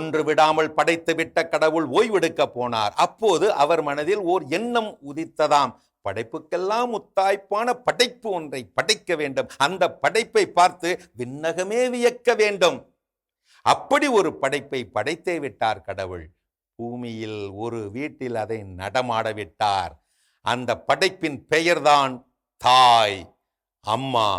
ஒன்று விடாமல் படைத்துவிட்ட கடவுள் ஓய்வெடுக்க போனார். அப்போது அவர் மனதில் ஓர் எண்ணம் உதித்ததாம். படைப்புக்கெல்லாம் முத்தாய்ப்பான படைப்பு ஒன்றை படைக்க வேண்டும். அந்த படைப்பை பார்த்து விண்ணகமே வியக்க வேண்டும். அப்படி ஒரு படைப்பை படைத்தே விட்டார் கடவுள். பூமியில் ஒரு வீட்டில் அதை நடமாட விட்டார். அந்த படைப்பின் பெயர்தான் தாய் அம்மா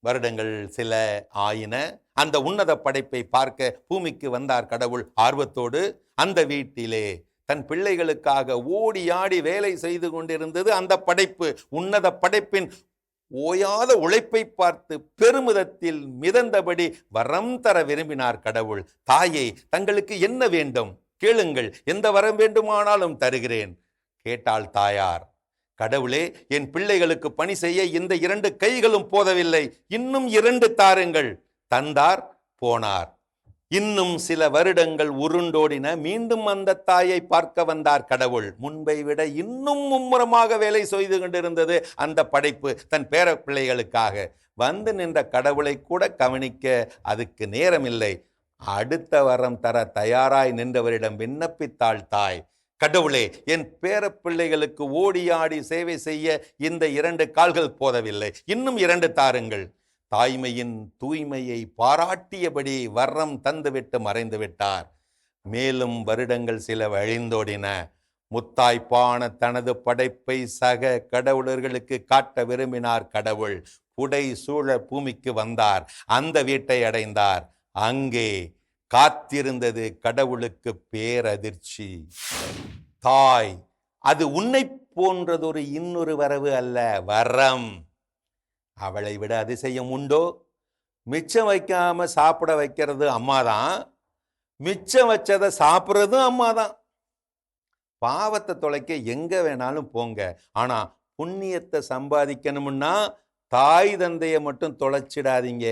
வருடங்கள் சில ஆயின. அந்த உன்னத படைப்பை பார்க்க பூமிக்கு வந்தார் கடவுள் ஆர்வத்தோடு. அந்த வீட்டிலே தன் பிள்ளைகளுக்காக ஓடியாடி வேலை செய்து கொண்டிருந்தது. அந்த படைப்பு உன்னத படைப்பின் ஓயாத உழைப்பை பார்த்து பெருமிதத்தில் மிதந்தபடி வரம் தர விரும்பினார் கடவுள். தாயை தங்களுக்கு என்ன வேண்டும்? கேளுங்கள். எந்த வரம் வேண்டுமானாலும் தருகிறேன். கேட்டாள் தாயார். கடவுளே என் பிள்ளைகளுக்கு பணி செய்ய இந்த இரண்டு கைகளும் போதவில்லை. இன்னும் இரண்டு தாருங்கள். தந்தார் போனார். இன்னும் சில வருடங்கள் உருண்டோடின மீண்டும் அந்த தாயை பார்க்க வந்தார் கடவுள். முன்பை விட இன்னும் மும்முரமாக வேலை செய்து கொண்டிருந்தது அந்த படைப்பு தன் பேர பிள்ளைகளுக்காக வந்து நின்ற கடவுளை கூட கவனிக்க அதுக்கு நேரமில்லை. அடுத்த வரம் தர தயாராய் நின்றவரிடம் விண்ணப்பித்தாள் தாய். கடவுளே என் பேரப்பிள்ளைகளுக்கு ஓடியாடி சேவை செய்ய இந்த இரண்டு கால்கள் போதவில்லை. இன்னும் இரண்டு தாருங்கள். தாய்மையின் தூய்மையை பாராட்டியபடி வர்ணம் தந்துவிட்டு மறைந்து விட்டார் மேலும் வருடங்கள் சில வழிந்தோடின. முத்தாய்ப்பான தனது படைப்பை சக கடவுளர்களுக்கு காட்ட விரும்பினார் கடவுள். புடை சூழ பூமிக்கு வந்தார். அந்த வீட்டை அடைந்தார். அங்கே காத்திருந்தது கடவுளுக்கு பேரதிர்ச்சி. தாய் அது உன்னை போன்றதொரு இன்னொரு வரவு அல்ல வரம். அவளை விட அதிசயம் உண்டோ? மிச்சம் வைக்காம சாப்பிட வைக்கிறது அம்மா தான் மிச்சம் வச்சதை சாப்பிட்றதும் அம்மா தான் பாவத்தை தொலைக்க எங்க வேணாலும் போங்க. ஆனா புண்ணியத்தை சம்பாதிக்கணும்னா தாய் தந்தையை மட்டும் தொலைச்சிடாதீங்க.